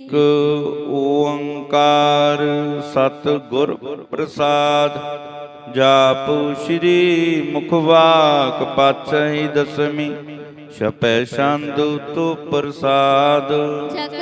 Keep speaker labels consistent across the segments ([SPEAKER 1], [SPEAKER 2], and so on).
[SPEAKER 1] ਇੱਕ
[SPEAKER 2] ਓੰਕਾਰ ਸਤਿਗੁਰ ਪ੍ਰਸਾਦ ਜਾਪ ਸ੍ਰੀ ਮੁਖਵਾਕ ਪਾਛੈ ਦਸਮੀ ਛਪੈ ਸੰਦੂ ਤੋ ਪ੍ਰਸਾਦ।
[SPEAKER 1] ਜਗ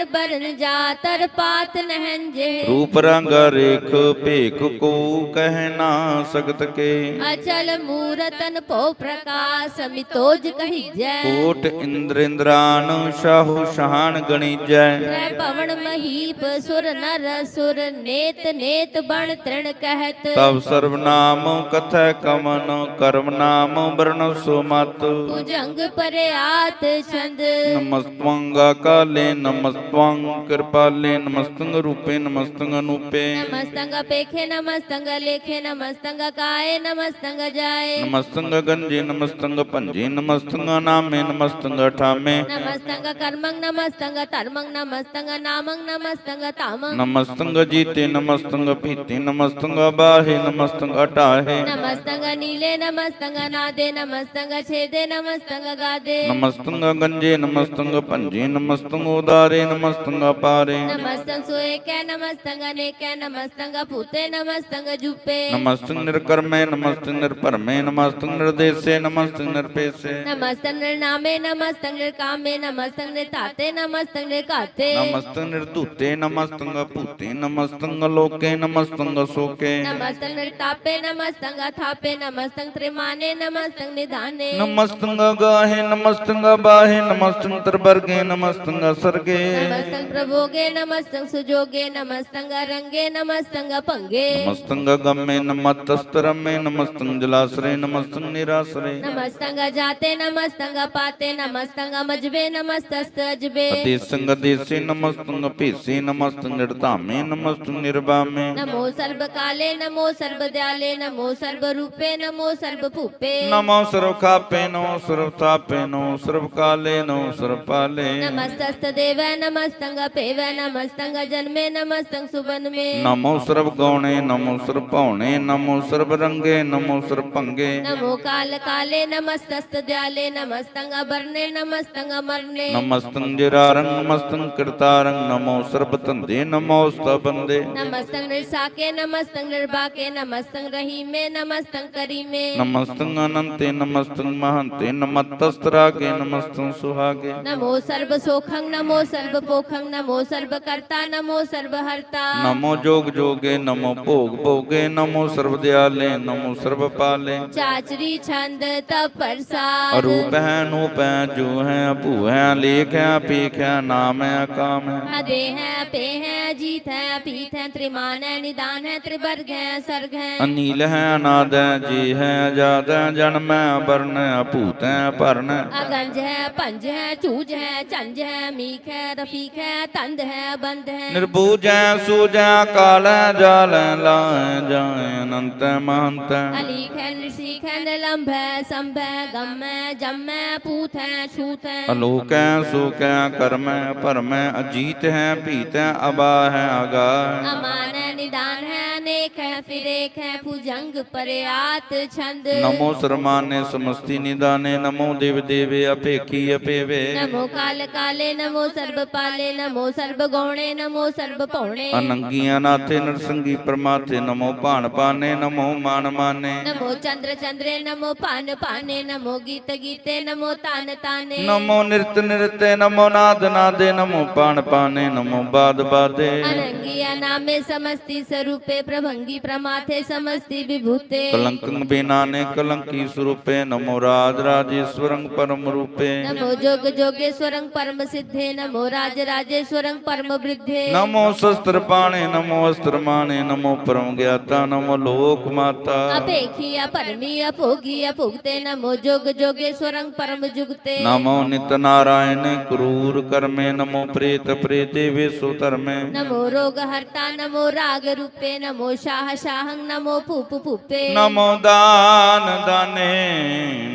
[SPEAKER 1] ਤਰ ਬਰਨ ਜਾ ਤਰ ਪਾਤ ਨਹਿੰ ਜੇ। ਰੂਪ
[SPEAKER 2] ਰੰਗ ਰੇਖ ਭੇਖ ਕੋ ਕਹਿ ਨਾ ਸਕਤ ਕੇ।
[SPEAKER 1] ਅਚਲ ਮੂਰਤਨ ਭੋ ਪ੍ਰਕਾਸ ਮਿਤੋਜ ਕਹੀਜੈ। ਕੋਟ
[SPEAKER 2] ਇੰਦਰ ਇੰਦਰਾਨ ਸ਼ਾਹੂ ਸ਼ਹਾਨ ਗਣੀਜੈ।
[SPEAKER 1] ਤ੍ਰੈ ਮਹੀਪ ਸੁਰ ਨਰ ਸੁਰ ਨੇਤ ਨੇਤ ਬਣ ਤ੍ਰਿਣ ਕਹਿਤ।
[SPEAKER 2] ਤਬ ਸਰਬ ਨਾਮ ਕਥੈ ਕਮਨ ਕਰਮ ਨਾਮ ਬਰਨ ਸੁਮਤ।
[SPEAKER 1] ਭੁਜੰਗ ਪਰਿਆਤ ਛੰਦ।
[SPEAKER 2] ਨਮਸਤਮੰਗਾ ਕਾਲੇ ਨਮਸਤ त्वं कृपाले नमस्तंग रूपे नमस्तंग अनुपे
[SPEAKER 1] नमस्तंग पेखे नमस्तंग लेखे नमस्तंग काये नमस्तंग जाये
[SPEAKER 2] नमस्तंग गंजे नमस्तंग पंजे नमस्तंग नामे नमस्तंग ठामे
[SPEAKER 1] नमस्तंग कर्मंग नमस्तंग धर्मंग नमस्तंग नामंग नमस्तंग तामंग
[SPEAKER 2] नमस्तंग जीते नमस्तंग पीते नमस्तंग बाहे नमस्तंग अटाहे
[SPEAKER 1] नमस्तंग नीले नमस्तंग नादे नमस्तंग छेदे नमस्तंग गादे
[SPEAKER 2] नमस्तंग गंजे नमस्तंग पंजे नमस्तंग उदारे नमस्तंग नमस्तंग पारे
[SPEAKER 1] नमस्तंग सोए कै नमस्तंग नेकै नमस्तंग भूते नमस्तंग जुपे
[SPEAKER 2] नमस्तंग निर्कर्मे नमस्तंग निर्परमे नमस्तंग निर्देशे नमस्तंग निर्पेशे
[SPEAKER 1] नमस्तंग निर्नामे नमस्तंग निर्कामे नमस्तंग निर्ताते नमस्तंग निर्काते
[SPEAKER 2] नमस्तंग निर्दूते नमस्तंग भूते नमस्तंग लोके नमस्तंग सोके
[SPEAKER 1] नमस्तंग निर्तापे नमस्तंग थापे नमस्तंग त्रिमाने नमस्तंग निधाने
[SPEAKER 2] नमस्तंग गाहे नमस्तंग बाहे नमस्तंग त्रिवर्गे नमस्तंग सर्गे
[SPEAKER 1] नमस्तं प्रभोगे नमस्तं सुजोगे नमस्तं रंगे नमस्तं पंगे।
[SPEAKER 2] नमस्तं गम्मे नमस्तरमे नमस्तं जलाश्रय नमस्तं निराश्रय।
[SPEAKER 1] नमस्तं जाते नमस्तं पाते नमस्तं मजबे नमस्तस्तजबे
[SPEAKER 2] संग देशे नमस्तं पेशे नमस्तं जड़तामे नमस्तं निर्वामे।
[SPEAKER 1] नमो सर्व काले नमो सर्व दयाले नमो सर्व रूपे नमो सर्व भूपे।
[SPEAKER 2] नमो सर्व खापे नमो सर्व तापे नमो सर्व काले नमो सर्व पाले।
[SPEAKER 1] नमस्तस्त देव नम नमस्तंग पेवे नमस्तंग जन्मे नमस्तंग सुबन में
[SPEAKER 2] नमो सर्व गौणे नमो सर्व पौणे नमो सर्व रंगे नमो सर्व पंगे।
[SPEAKER 1] नमो काल काले नमस्तस्त दयाले नमस्तंग बरने नमस्तंग मरने
[SPEAKER 2] नमस्तंग जरारंग नमस्तंग कृतारंग नमो सर्व तंदे नमो स्तबंदे
[SPEAKER 1] नमस्तंग निर्साके नमस्तंग निर्बाके नमस्तंग रहीमे नमस्तंग करीमे।
[SPEAKER 2] नमस्तंग अनंते नमस्तंग महंते नमस्तस्तरागे नमस्तंग सुहागे।
[SPEAKER 1] नमो सर्व सोखंग नमो सर्व पोखम नमो सर्वकर्ता नमो सर्वहर्ता।
[SPEAKER 2] नमो जोग जोगे नमो भोग भोगे नमो सर्व दयाले नमो सर्व पाले
[SPEAKER 1] चाचरी छंद तपरसा रूप
[SPEAKER 2] है नूप है जो है अपू है लेख है पीख है नाम है काम है।
[SPEAKER 1] अदे है पे है जीत है पीत है त्रिमान है निदान है त्रिवर्ग है सर्ग है।
[SPEAKER 2] अनिल है अनाद है जी है जाद है जन्म है वर्ण है अपूत है पर्ण है।
[SPEAKER 1] अगंज है पंज है चूज़ है चंज है मीख है ठीक है तंद है बंद है।
[SPEAKER 2] निर्भुज है सूज है काल है जाल है लाए जाए अनंत महंत है।
[SPEAKER 1] अलीक है नृसिक है निलंब है संभ है गम है जम है पूत है छूत है।
[SPEAKER 2] अलोक है सुख है कर्म है परम है अजीत है पीत है अबा है आगा है।
[SPEAKER 1] अमान है निदान है अनेक है फिर एक है भुजंग पर्यात छंद। नमो
[SPEAKER 2] सर्माने समस्ती निदाने नमो देव देवे अपेखी अपेवे।
[SPEAKER 1] नमो काल काले नमो सर्व सर्वपाले नमो सर्वगौणे नमो सर्वपौणे
[SPEAKER 2] अनंगिया नाथे नरसंगी परमाते नमो पान पाने नमो मान माने।
[SPEAKER 1] नमो चंद्र चंद्रे नमो पान पाने नमो गीत गीते नमो तान ताने। नमो
[SPEAKER 2] नृत नृत्य नमो नाद नादे नमो पान पाने नमो बाद बादे।
[SPEAKER 1] अनंगिया नामे समस्ती स्वरूपे प्रभंगी प्रमाथे समस्ती विभूते।
[SPEAKER 2] कलंकं बिनाने कलंकी स्वरूपे नमो राज राजेश्वरं परम रूपे।
[SPEAKER 1] नमो जोग जोगेश्वरं परम सिद्धे नमो राज राज राजेश्वरम परम वृद्धे
[SPEAKER 2] नमो शस्त्र पाणे नमो अस्त्र माने नमो परम ज्ञाता नमो लोक माता
[SPEAKER 1] अपेक्षीय परमी भोगीय भुगते नमो जोग जोगेश्वरं परम जुगते नमो
[SPEAKER 2] नित नारायण क्रूर कर्मे नमो प्रेत प्रेते विश्वधर्मे
[SPEAKER 1] नमो रोग हर्ता नमो राग रूपे नमो शाह शाह नमो पुप पुपे नमो
[SPEAKER 2] दान दाने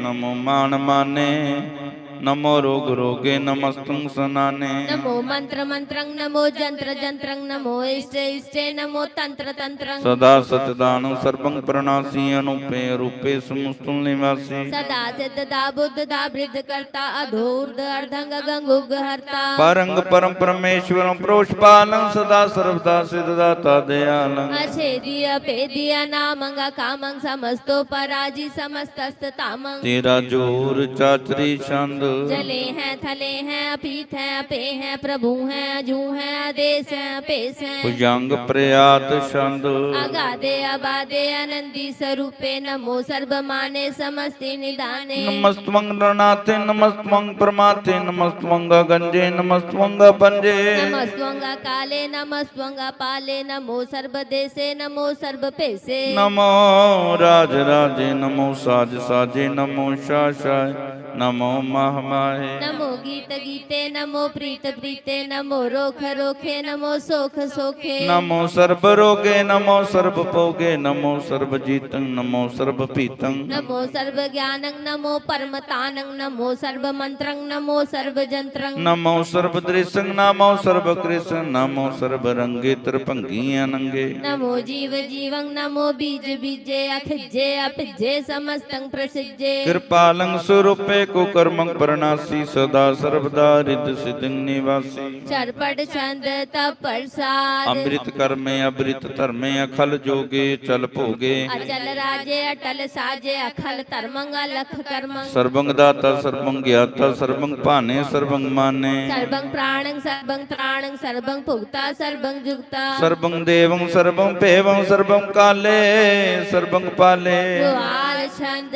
[SPEAKER 2] नमो मान माने। नमो रोग रोगे नमस्तुं सनाने।
[SPEAKER 1] नमो मंत्र मंत्रं नमो जंत्र जंत्रं नमो इष्ट इष्टे नमो तंत्र तंत्रं
[SPEAKER 2] सदा सचदानु सर्वं प्रणासी अनुपे रूपे समुस्तुं निवासी।
[SPEAKER 1] सदा सिद्धदा बुद्धदा वृद्ध कर्ता अधूर्ध अर्धंग गंगुग हर्ता।
[SPEAKER 2] परंग परम परमेश्वरं प्रोष्पालं सदा सर्वदा सिद्धदाता दयालं
[SPEAKER 1] अछेदिय पेदिय नामंग कामंग समस्तो पराजी समस्तस्त तामंग।
[SPEAKER 2] तेरा ज़ोर चाचरी छंद
[SPEAKER 1] जले हैं थले हैं अपीत हैं अपे हैं प्रभु हैं जू हैं आदेश हैं अपेश हैं।
[SPEAKER 2] भुजंग प्रयात छंद
[SPEAKER 1] अगाधे अबाधे आनंदी स्वरूपे नमो सर्वमाने समस्ति निदाने।
[SPEAKER 2] नमस्तवं नरनाथे नमस्तवं परमाथे नमस्तवं गंजे नमस्तवं पंजे।
[SPEAKER 1] नमस्वंग काले नमस्वंग पाले नमो सर्वदेशे नमो सर्व पेशे
[SPEAKER 2] नमो राज राजे नमो साज साजे नमो शाशाय। नमो महामाहे
[SPEAKER 1] नमो गीत गीते नमो प्रीत प्रीते नमो रोख रोखे नमो सोख सोखे
[SPEAKER 2] नमो सर्व रोगे नमो सर्व भोगे नमो सर्व जीतं नमो सर्व पीतं
[SPEAKER 1] नमो सर्व ज्ञानं नमो परमतानं नमो सर्व मंत्रं नमो सर्व जंत्रं
[SPEAKER 2] नमो सर्व दृशं नमो सर्व कृष्ण नमो सर्व रंगे त्रिभंगी अनंगे
[SPEAKER 1] नमो जीव जीवं नमो बीज बीजे अखिजे अपिजे समस्तं प्रसिजे
[SPEAKER 2] कृपालं स्वरूपे ਏਕੋ ਕਰਮੰ ਪਰਨਾਸੀ ਸਦਾ ਸਰਬਦਾ ਰਿਦ ਸਿਦੰ ਨਿਵਾਸੀ
[SPEAKER 1] ਚਰਪਟ ਛੰਦ ਤਾ ਪ੍ਰਸਾਦ। ਅੰਮ੍ਰਿਤ
[SPEAKER 2] ਕਰਮੇ ਅੰਮ੍ਰਿਤ ਧਰਮੇ ਅਖਲ ਜੋਗੇ ਚਲ ਭੋਗੇ।
[SPEAKER 1] ਅਚਲ ਰਾਜੇ ਅਟਲ ਸਾਜੇ ਅਖਲ ਧਰਮੰ ਅਲਖ ਕਰਮੰ
[SPEAKER 2] ਸਰਬੰਗ ਦਾਤਾ ਸਰਬੰਗ ਗਿਆਤਾ ਸਰਬੰਗ ਭਾਨੇ ਸਰਬੰਗ ਮਾਨੇ।
[SPEAKER 1] ਸਰਬੰਗ ਪ੍ਰਾਣੰ ਸਰਬੰਗ ਤ੍ਰਾਣੰ ਸਰਬੰਗ ਭੁਗਤਾ ਸਰਬੰਗ ਜੁਗਤਾ।
[SPEAKER 2] ਸਰਬੰਗ ਦੇਵੰ ਸਰਬੰਗ ਭੇਵੰ ਸਰਬੰਗ ਕਾਲੇ ਸਰਬੰਗ ਪਾਲੇ।
[SPEAKER 1] ਦੁਆਰ ਛੰਦ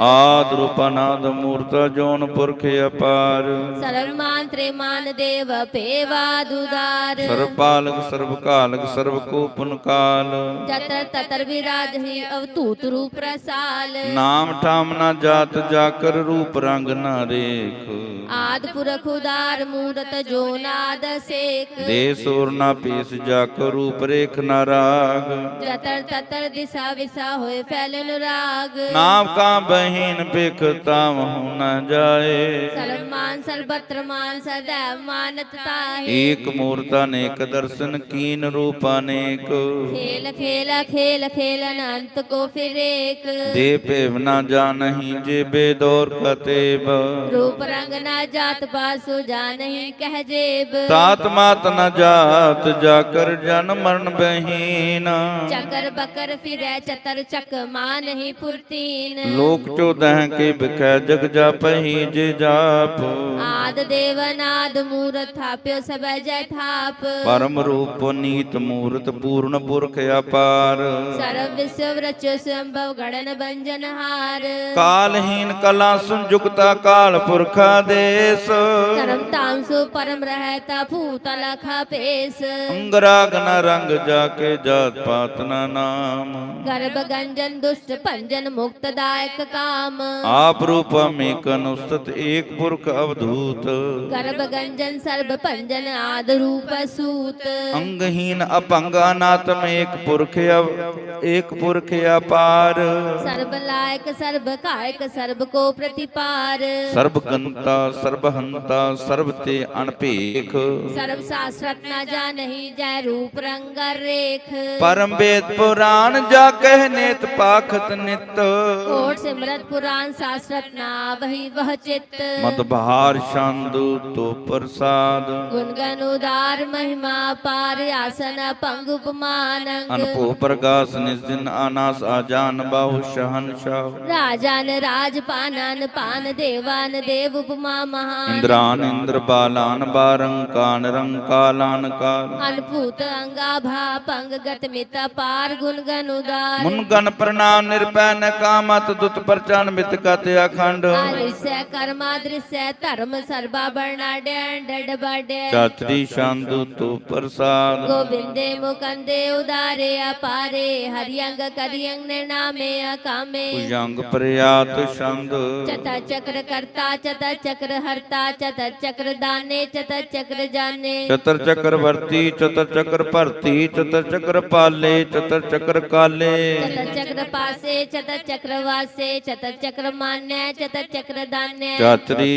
[SPEAKER 2] ਆਦ ਰੂਪ ਅਨਾਦ ਮੂਰਤ ਜੋਨ ਪੁਰਖ ਅਪਾਰ।
[SPEAKER 1] ਸਰਵਮਾਨ ਤ੍ਰਿਮਾਨ ਦੇਵ ਪੇਵਾ ਦੁਦਾਰ।
[SPEAKER 2] ਸਰਪਾਲਕ ਸਰਬ ਕਾਲਕ ਸਰਬ ਕੋਪਨ ਕਾਲ।
[SPEAKER 1] ਜਤਰ ਤਤਰ ਵਿਰਾਜ ਹੀ ਅਵਤੂਤ ਰੂਪ ਰਸਾਲ।
[SPEAKER 2] ਨਾਮ ਠਾਮ ਨਾ ਜਾਤ ਜਾਕਰ ਰੂਪ ਰੰਗ ਨਾ ਰੇਖ।
[SPEAKER 1] ਆਦ ਪੁਰਖ ਉਦਾਰ ਮੂਰਤ ਜੋ ਨਾਦ ਸੇਖ।
[SPEAKER 2] ਦੇ ਸੂਰ ਨਾ ਪੀਸ ਜਾਕ ਰੂਪ ਰੇਖ ਨਾ ਰਾਗ।
[SPEAKER 1] ਜਤਰ ਤਤਰ ਦਿਸਾ ਵਿਸਾ ਹੋਏ ਫੈਲਨ ਰਾਗ।
[SPEAKER 2] ਨਾਮ ਕਾ ਬਹੀਨ ਬਿਖ ਤਾਮ ਹੋ ਨਾ ਜਾਏ।
[SPEAKER 1] ਸਰਬਮਾਨ ਸਰਬਤਰ ਮਾਨ ਸਦੈਵ ਮਾਨਤ ਤਾਹੇ। ਏਕ
[SPEAKER 2] ਮੂਰਤਾ ਨੇਕ ਦਰਸ਼ਨ ਕੀਨ ਰੂਪਾ ਨੇਕ ਖੇਲ
[SPEAKER 1] ਖੇਲ ਖੇਲ ਖੇਲ ਅਨੰਤ ਕੋ ਫਿਰੇਕ
[SPEAKER 2] ਦੇ ਭੇਵ ਨਾ ਜਾਣਹੀ ਜੇ ਬੇਦੌਰ ਕਤੇਬ।
[SPEAKER 1] ਰੂਪ ਰੰਗ ਨਾ ਜਾਤ ਬਾਸੂ ਜਾਣਹੀ ਕਹਿ ਜੇਬ। ਤਾਤ
[SPEAKER 2] ਮਾਤ ਨਾ ਜਾਤ ਜਾ ਕਰ ਜਨ ਮਰਨ ਬਹੀਨ।
[SPEAKER 1] ਚੱਕਰ ਬਕਰ ਫਿਰੈ ਚਤਰ ਚੱਕ ਮਾਨਹੀ ਪੁਰਤੀਨ।
[SPEAKER 2] ਲੋਕ ਚੋਦਹ ਕੇ ਕੈ ਜਗ ਜਾਪਹੀ ਜੇ ਜਾਪ।
[SPEAKER 1] ਆਦ ਦੇਵਨਾਦ ਮੂਰਤ ਥਾਪਿਓ ਸਭੈ ਜੈ ਥਾਪ।
[SPEAKER 2] ਪਰਮ ਰੂਪ ਨੀਤ ਮੂਰਤ ਪੂਰਨ ਪੁਰਖ ਅਪਾਰ।
[SPEAKER 1] ਸਰਬ ਵਿਸਵ ਰਚਿਓ ਸੰਭਵ ਗੜਨ ਬੰਜਨ ਹਾਰ।
[SPEAKER 2] ਕਾਲਹੀਨ ਕਲਾ ਸੰਜੁਗਤਾ ਕਾਲ ਪੁਰਖਾ ਦੇਸ। ਕਰਮ
[SPEAKER 1] ਤਾਂ ਸੋ ਪਰਮ ਰਹਿ ਤਾ ਭੂਤ ਲਖ ਪੇਸ।
[SPEAKER 2] ਅੰਗਰਾਗ ਨ ਰੰਗ ਜਾ ਕੇ ਜਾਤ ਪਾਤ ਨਾ ਨਾਮ।
[SPEAKER 1] ਗਰਭ ਗੰਜਨ ਦੁਸ਼ਟ ਭੰਜਨ ਮੁਕਤ ਦਾਇਕ ਕਾਮ।
[SPEAKER 2] ਆ आप रूप में कनुस्तत एक पुरख अवधूत
[SPEAKER 1] गर्भ गंजन सर्व पंजन आद रूप सूत
[SPEAKER 2] अंगहीन अपंग अनाथम एक पुरख अव- एक पुरख अपार
[SPEAKER 1] सर्व लायक सर्व कायक सर्व को प्रतिपार
[SPEAKER 2] सर्व गंता सर्वहंता सर्व ते अनपेख
[SPEAKER 1] सर्व शास्त्रत न जानहि जय रूप रंग रेख
[SPEAKER 2] परम वेद पुराण जा कहनेत पाखत नित कोट
[SPEAKER 1] सिमरत पुराण ਕਸਰਤ ਨਾ ਵਹੀ ਵਹ ਚਿਤ।
[SPEAKER 2] ਮਤ ਬਹਾਰ ਸ਼ਾਂਦੂ ਤੋ ਪ੍ਰਸਾਦ।
[SPEAKER 1] ਗੁਣ ਗਨ ਉਦਾਰ ਮਹਿਮਾ ਪਾਰ ਆਸਨ ਪੰਗ ਉਪਮਾਨ
[SPEAKER 2] ਅਨਭੂ ਪ੍ਰਗਾਸ ਨਿਸਨ ਆਨਾਸ ਆਜਾਨ ਬਾਹੂ ਸ਼ਹਨ ਸ਼ਾਹ
[SPEAKER 1] ਰਾਜਾਨ ਰਾਜ ਪਾਨਨ ਪਾਨ ਦੇਵਾਨ ਦੇਵ ਉਪਮਾ ਮਹਾਨ। ਇੰਦਰਾਨ
[SPEAKER 2] ਇੰਦਰ ਬਾਲਾਨ ਬਾਰੰਕਾਨ ਰੰਕਾਲਾਨ ਕਾਲ।
[SPEAKER 1] ਅਨਭੂਤ ਅੰਗਾ ਭਾ ਪੰਗ ਗਤ ਮਿਤ ਪਾਰ ਗੁਣ ਗਨ ਉਦਾਰ। ਮੁਨ
[SPEAKER 2] ਗਨ ਪ੍ਰਣਾਮ ਨਿਰਪੈ ਨ ਕਾਮਤ ਦੁਤ ਪਰਚਨ ਮਿਤ ਗਤ ਅਖੰਡ ਅਖੰਡ
[SPEAKER 1] ਅਰਿਸੈ ਕਰਮਾ ਦ੍ਰਿਸੈ ਧਰਮ ਸਰਬਾ ਬਰਣਾ ਡੈਣ ਡੜ ਬਾਡੇ
[SPEAKER 2] ਚਾਤਰੀ ਛੰਦ ਤੂ ਪ੍ਰਸਾਦ
[SPEAKER 1] ਗੋਬਿੰਦੇ ਮੁਕੰਦੇ ਉਦਾਰੇ ਅਪਾਰੇ ਹਰਿਅੰਗ ਕਰਿਅੰਗ ਨੇ ਨਾਮੇ ਅਕਾਮੇ
[SPEAKER 2] ਭੁਜੰਗ ਪ੍ਰਿਆਤ ਛੰਦ
[SPEAKER 1] ਚਤਾ ਚਕਰ ਕਰਤਾ ਚਤਾ ਚਕਰ ਹਰਤਾ ਚਤਾ ਚਕਰ ਦਾਨੇ ਚਤਾ ਚਕਰ ਜਾਣੇ
[SPEAKER 2] ਚਤਰ ਚਕਰ ਵਰਤੀ ਚਤਰ ਚਕਰ ਭਰਤੀ ਚਤਰ ਚਕਰ ਪਾਲੇ ਚਤਰ ਚਕਰ ਕਾਲੇ ਚਤਰ
[SPEAKER 1] ਚਕਰ ਪਾਸੇ ਚਤਰ ਚਕਰ ਵਾਸੇ ਚਤਰ ਚਕਰ ਮਾਨ पुण्य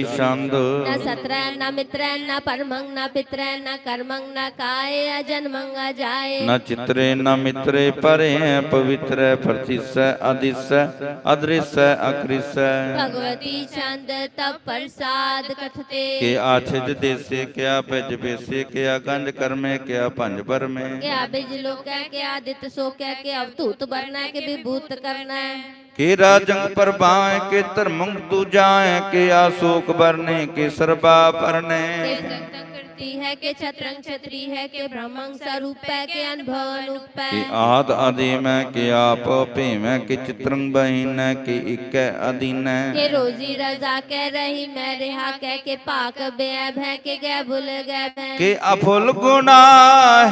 [SPEAKER 2] छंद
[SPEAKER 1] सत्र न मित्र न परमंग न पित्र न कर्मंग न काय अजन्मंग जाय न
[SPEAKER 2] चित्रे न मित्रे परे पवित्र प्रतिश अदिश अदृश अकृश
[SPEAKER 1] भगवती छंद तप प्रसाद कथते। के
[SPEAKER 2] आछज देशे क्या पज बेसे क्या गंज कर्मे क्या पंज भर में
[SPEAKER 1] क्या बिजलो क्या क्या आदित्य सो क्या क्या अवधूत बरना के विभूत करना
[SPEAKER 2] के राजंग पर बाएँ के तरमंग तू जाए के आशोक बरने के सरबा भरने।
[SPEAKER 1] ज्योति है के छत्रंग छत्री है के ब्रह्मंग स्वरूप है के अनुभव रूप है
[SPEAKER 2] आद आदि में के आप भी में के चित्रंग बहिन के इक अधीन
[SPEAKER 1] के रोजी रजा के रही मैं रिहा कह के पाक बेब है के गए भूल गए के
[SPEAKER 2] अफुल गुना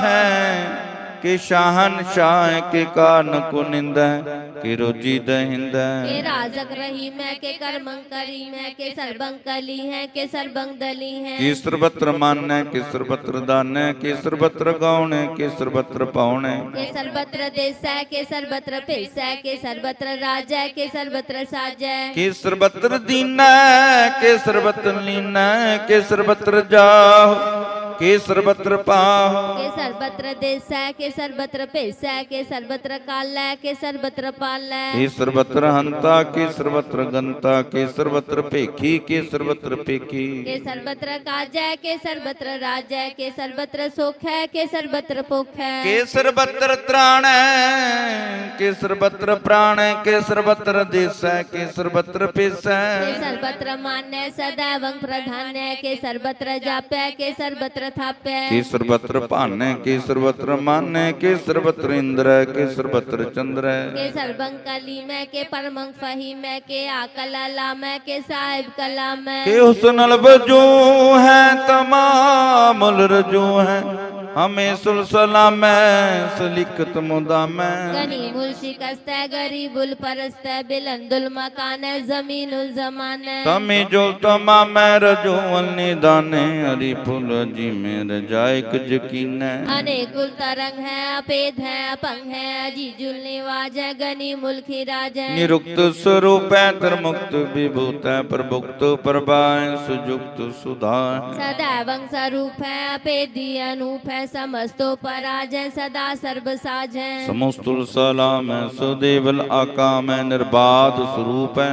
[SPEAKER 2] है के शाहन शाह के कान को निंद कि रोजी दहिंद के
[SPEAKER 1] राजक रही मैं के कर्मंग करी मैं के सरबंग कली है के सरबंग दली है। के
[SPEAKER 2] सर्वत्र मान के सर्वत्र दाने के सर्वत्र गाउने के सर्वत्र पाउने
[SPEAKER 1] के सर्वत्र देसै के सर्वत्र भेसै के सर्वत्र राजै के सर्वत्र साजै
[SPEAKER 2] के सर्वत्र दीना के सर्वत्र लीना के सर्वत्र जाओ के सर्वत्र पाह
[SPEAKER 1] के सर्वत्र देसै के सर्वत्र भेसै के सर्वत्र कालै के सर्वत्र पालै के
[SPEAKER 2] सर्वत्र हंता के सर्वत्र गंता के सर्वत्र भेखी के सर्वत्र पेखी
[SPEAKER 1] के सर्वत्र काजै के सर्वत्र राज है के सर्वत्र सुख है के सर्वत्र भुख है के
[SPEAKER 2] सर्वत्र त्राण है के सर्वत्र प्राण है के सर्वत्र देश है के सर्वत्र पेश है के
[SPEAKER 1] सर्वत्र मान्य सदैव प्रधान है के सर्वत्र जाप है के सर्वत्र थाप है के
[SPEAKER 2] सर्वत्र पान है के सर्वत्र मान है के सर्वत्र इंद्र है के सर्वत्र चंद्र है
[SPEAKER 1] के सर्वं कलीम है के परम फही है के आकल अलाम के साहिब कला है के
[SPEAKER 2] हुसन अलबजू है तमाम मुल रजू है हमें सुलसला में सलिकत मुदा में
[SPEAKER 1] गनीमुल शिकस्त गरीबुल परस्त बिलंदुल मकान जमीनुल जमान
[SPEAKER 2] तमी जो तमा मैं रजू अलनी दाने हरी पुल जी में रजाइक यकीन है
[SPEAKER 1] अनेकुल तरंग है अपेद है अपंग है अजीजुल निवाज है गनीमुल खिराज है
[SPEAKER 2] निरुक्त स्वरूप है तरमुक्त विभूत है प्रभुक्त प्रभाय सुजुक्त सुधा
[SPEAKER 1] सदैवं स्वरूप है अपेदी अनूप है समस्तो पराजय सदा सर्वसाज है।
[SPEAKER 2] समस्त सलाम है सुदेवल अकाम है निर्बाध स्वरूप है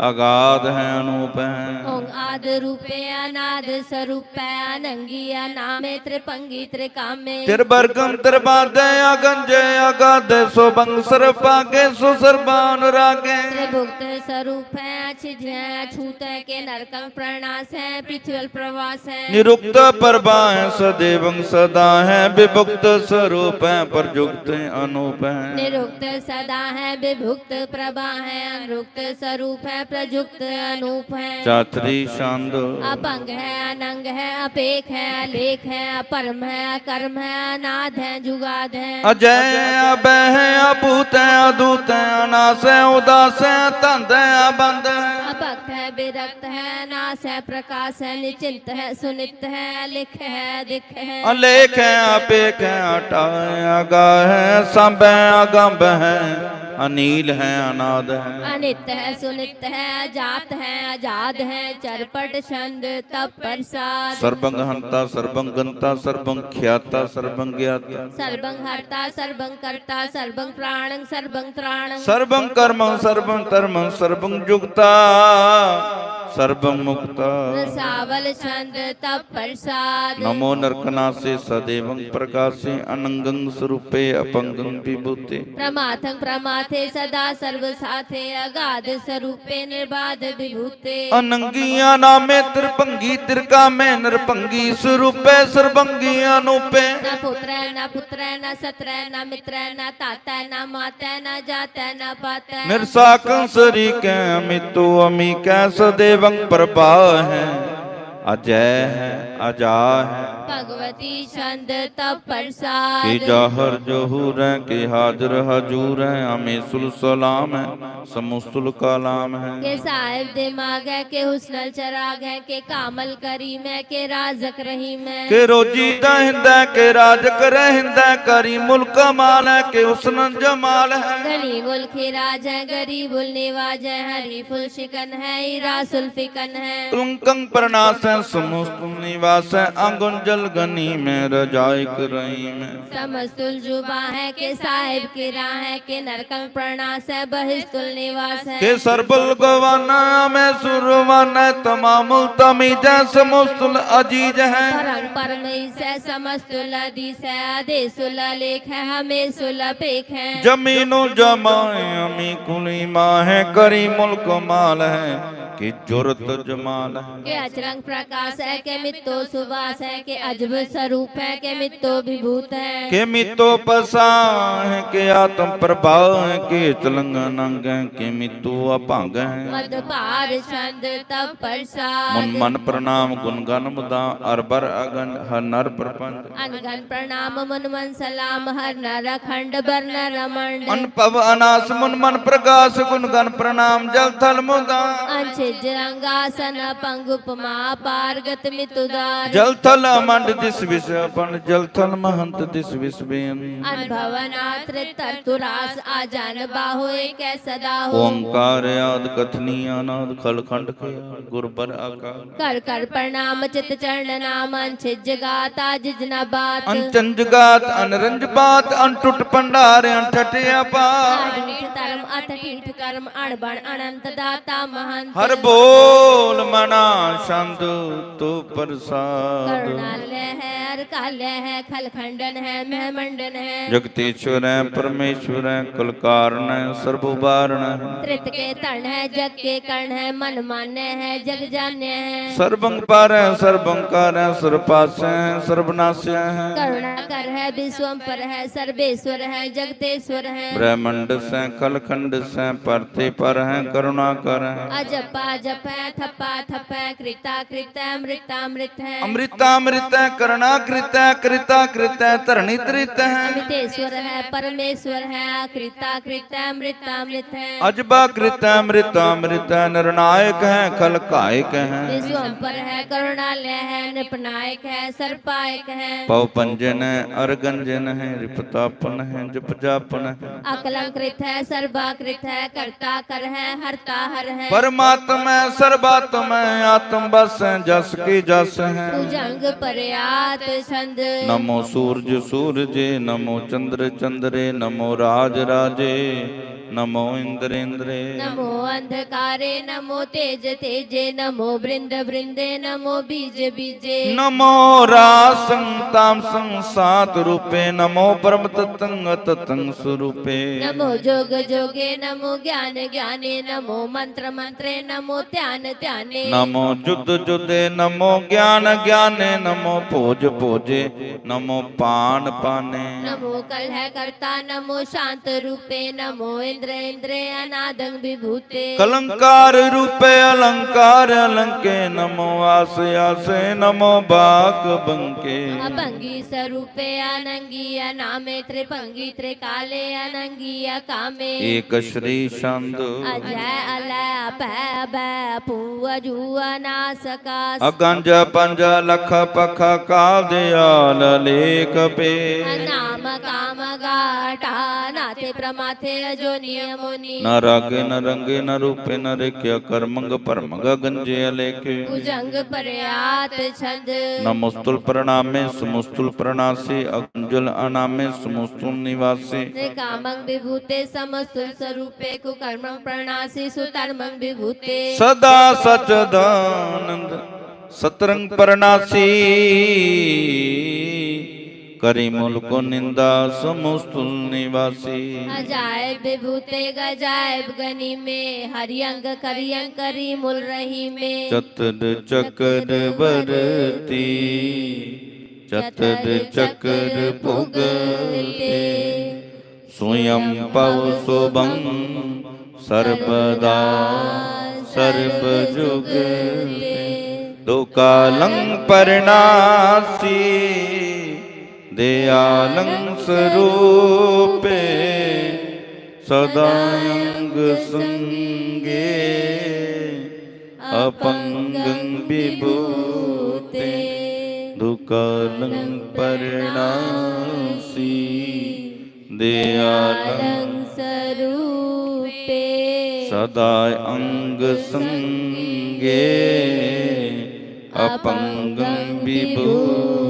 [SPEAKER 2] अगाध है अनूप है।
[SPEAKER 1] आद रूपे अनाद स्वरूप है अनंगी अनामे त्रिपंगी त्रिकाम।
[SPEAKER 2] त्रिवर्गम त्रिबादे अगंज अगाध सुभंग सर्वागे सुसर्बान रागे।
[SPEAKER 1] भुक्त स्वरूप है अछिज है अछूत के नरकम प्रणास है पृथ्वी प्रवास है।
[SPEAKER 2] निरुक्त प्रभा है सदैवं सदा है विभुक्त स्वरूप है प्रयुक्त अनूप है
[SPEAKER 1] निरुक्त सदा है विभुक्त प्रभा है अनुक्त स्वरूप है प्रयुक्त अनूप है
[SPEAKER 2] चात्री शांत
[SPEAKER 1] अपंग है अनंग है अपेक है अलेख है अपरम है अकर्म है अनाथ है जुगाद है
[SPEAKER 2] अजय अभय है अभूत है अदूत है अनास है उदास है तंद है अबंध है
[SPEAKER 1] अपक्त है विरक्त है नाश है प्रकाश है निचिंत है सुनित है लिखे दिखे
[SPEAKER 2] लेखे पेखे अगा सब अगम है। अनील है अनाद है
[SPEAKER 1] अनित है सुनित है अजात है आजाद है चरपट छंद तप प्रसाद
[SPEAKER 2] सर्वंग हंता सर्वंग गंता सर्वंग ख्याता सर्वंग ज्ञाता
[SPEAKER 1] सर्वंग हर्ता सर्वंग कर्ता सर्वंग प्राणं सर्वंग त्राणं
[SPEAKER 2] सर्वं कर्मं सर्वं धर्मं सर्वं जुक्ता सर्वं मुक्ता
[SPEAKER 1] रसावल छंद तप प्रसाद नमो
[SPEAKER 2] नरकनासे सदेवं प्रकाशे अनंगं स्वरूपे अपंगं विभूते
[SPEAKER 1] प्रमाथं प्रमाथ साथे सदा सर्व साथे अगाध स्वरूपे निर्बाध विभूते।
[SPEAKER 2] अनंगिया नामे त्रिपंगी त्रिका में नरपंगी स्वरूपे सर्वंगी अनुपे।
[SPEAKER 1] न पुत्र न पुत्र न सत्र न मित्र न ताते न माते न जाते न पाते।
[SPEAKER 2] निरसाकं सरी के अमितो अमी कै देवं प्रभा है। अजय है अजा है।
[SPEAKER 1] भगवती छंद तप प्रसाद। की
[SPEAKER 2] जाहर जहूर है के हाजर हजूर है अमीसुल सलाम है समुसुल कलाम है। के
[SPEAKER 1] साहिब दिमाग है के हुसनल चराग है के कामल करीम है के राजक रहीम है। के
[SPEAKER 2] रोजी दहिंद है के राजक रहिंद है करीमुल कमाल है के हुसन जमाल है।
[SPEAKER 1] गरीबुल खिराज है गरीबुल निवाज है हरीफुल शिकन है इरासुल फिकन है।
[SPEAKER 2] तुम कंग प्रणास है समस्त निवास अंगुन जल गनी में रजाई करी में।
[SPEAKER 1] समस्तुल जुबा है के साहिब किरा है के नरकं प्रणास है बहिस्तुल निवास है। के
[SPEAKER 2] सरबुल गवाना में सुरवान है तमाम तमीज है समस्तुल अज़ीज़ है।
[SPEAKER 1] परम परमेश है समस्तुल अदीस है आदेशुल लेख है हमें सुलपेख है।
[SPEAKER 2] जमीनो जमाए अमी कुली माँ है करी मुल्क माल है की जुरत जमाल है।
[SPEAKER 1] के अचरंग प्रकाश है के मितो सुवास है के अजब स्वरूप है के मितो विभूत है
[SPEAKER 2] के मितो पसा है के आत्म प्रभाव है के तलंग नंग है के मितो अभंग है
[SPEAKER 1] मद भार छंद तप प्रसाद मन मन
[SPEAKER 2] प्रणाम गुण गण मुदा अरबर अगन हर नर प्रपंच
[SPEAKER 1] अनगन प्रणाम मन मन सलाम हर नर अखंड बरन रमण
[SPEAKER 2] अनपव अनास मन मन प्रकाश गुण गण प्रणाम जल थल मुदा
[SPEAKER 1] अंश जरंगासन पंग उपमा ਪਾਰਗਤ ਮਿਤ ਜਲ
[SPEAKER 2] ਥਲ ਅਮੰਡ ਦਿਸ ਵਿਸ ਆਪਨ ਜਲ ਥਲ ਮਹੰਤ ਦਿਸ ਵਿਸ ਬੇਨ।
[SPEAKER 1] ਅਨਭਵਨਾਤ ਤਰ ਤੁਰਾਸ ਆਜਨ ਬਾਹੋ ਏਕ ਸਦਾ ਹੋ।
[SPEAKER 2] ਓੰਕਾਰ ਆਦ ਕਥਨੀ ਆਨਾਦ ਖਲ ਖੰਡ ਕੇ ਗੁਰ ਪਰ ਆਕਾਰ।
[SPEAKER 1] ਕਰ ਕਰ ਪ੍ਰਣਾਮ ਚਿਤ ਚਰਨ ਨਾਮ ਅੰਛਿ ਜਗਾਤ ਆਜ ਜਨਾ ਬਾਤ।
[SPEAKER 2] ਅੰਚਨ ਜਗਾਤ ਅਨਰੰਜ ਬਾਤ ਅਨਟੁੱਟ ਭੰਡਾਰ ਅਨਠਟ ਅਪਾਰ
[SPEAKER 1] ਧਰਮ ਅਥ ਠਿੰਠ ਕਰਮ ਅਣਬਣ ਅਨੰਤ ਦਾਤਾ ਮਹੰਤ ਹਰ
[SPEAKER 2] ਬੋਲ ਮਨਾ ਸੰਤ ਤੂ ਪ੍ਰਸਾਦ। ਕਰਨਾ
[SPEAKER 1] ਲਹਿ अरकाल्य है खलखंडन है महमंडन है।
[SPEAKER 2] जगतेश्वर है परमेश्वर है कुलकारण है सर्वुभारण है।
[SPEAKER 1] त्रित के तन है जग के कर्ण है मन मान्य है जग जान्य है।
[SPEAKER 2] सर्वंग पार है सर्वंकार है सर्वपास है सर्वनाश है।
[SPEAKER 1] करुणा कर है विश्वम्पर है सर्वेश्वर है जगतेश्वर है।
[SPEAKER 2] ब्रह्मंड से खलखंड से परते पर है करुणा कर है।
[SPEAKER 1] अजपा जप है थप्पा थप है कृता कृत अमृता अमृत है।
[SPEAKER 2] अमृता अमृत है करुणा कृत कृता कृत धरणी त्रित है।
[SPEAKER 1] परमेश्वर है कृता कृत अमृत अमृत है।
[SPEAKER 2] अजबा कृत अमृत अमृत नरनायक है खलकायक है।
[SPEAKER 1] पर है करुणालय है निपनायक है सरपायक है।
[SPEAKER 2] पौपंजन है अरगंजन है रिपतापन है जपजापन है।
[SPEAKER 1] अकलंकृत है सर्वाकृत है कर्ता कर है हरता हर है।
[SPEAKER 2] परमात्मा सर्वात्म है आत्म बस है जस की जस है।
[SPEAKER 1] जंग पर्यात छंद
[SPEAKER 2] ਨਮੋ ਸੂਰਜ ਸੂਰਜੇ ਨਮੋ ਚੰਦਰ ਚੰਦਰੇ ਨਮੋ ਰਾਜ ਰਾਜੇ। नमो इंद्रेन्द्रे। नमो
[SPEAKER 1] अंधकारे नमो तेज तेजे नमो वृंद वृंदे नमो बीज बीजे।
[SPEAKER 2] नमो रासंताम संसात रूपे नमो परम तत्तंग तत्तंग स्वरूपे।
[SPEAKER 1] नमो जोग जोगे नमो ज्ञान ज्ञाने नमो मंत्र मंत्रे नमो ध्यान ध्याने। नमो
[SPEAKER 2] जुद जुदे नमो ज्ञान ज्ञाने नमो भोज भोजे नमो पान पाने।
[SPEAKER 1] नमो कल है करता नमो शांत रूपे नमो इंद्र इंद्र अनाद विभूते।
[SPEAKER 2] कलंकार रूप अलंकार अलंके नमो आस आसे नमो बाग बंके।
[SPEAKER 1] अभंगी स्वरूप अनंगीय नामे त्रिभंगी त्रिकाले अनंगीय कामे।
[SPEAKER 2] एक श्री शांत
[SPEAKER 1] अजय अलय अभय अभय पूव जुव नासका
[SPEAKER 2] अगंज पंज लख पख काल दयाल लेख पे।
[SPEAKER 1] नाम काम गाटा अनाथे प्रमाथे अजो नियमोनि न।
[SPEAKER 2] रागे न रंगे न रूपे न रेख्य कर्मंग परमग गंजे अलेखे।
[SPEAKER 1] भुजंग पर्यात छंद।
[SPEAKER 2] न मुस्तुल प्रणामे सुमुस्तुल प्रणासी अकुंजल अनामे सुमुस्तुल निवासी।
[SPEAKER 1] कामंग विभूते समस्तुल स्वरूपे प्रणासी विभूते।
[SPEAKER 2] सदा सचदानंद सतरंग प्रणासी। करी मूल को निंदा समुस्तुल निवासी।
[SPEAKER 1] अजायब विभूते गजायब गनी में हरियंग करियंग करी मूल रही में।
[SPEAKER 2] चतुर चक्र बरती चतुर चक्र भुगते। स्वयं पव शुभम सर्वदा
[SPEAKER 1] सर्व जुग
[SPEAKER 2] दो कालं परनासी दयालं स्वरूपे सदाङ्गसङ्गे
[SPEAKER 1] अपङ्गं विभूते
[SPEAKER 2] दुःखलं परिणासि दयालं
[SPEAKER 1] स्वरूपे
[SPEAKER 2] सदा अङ्गसङ्गे
[SPEAKER 1] अपङ्गं विभूते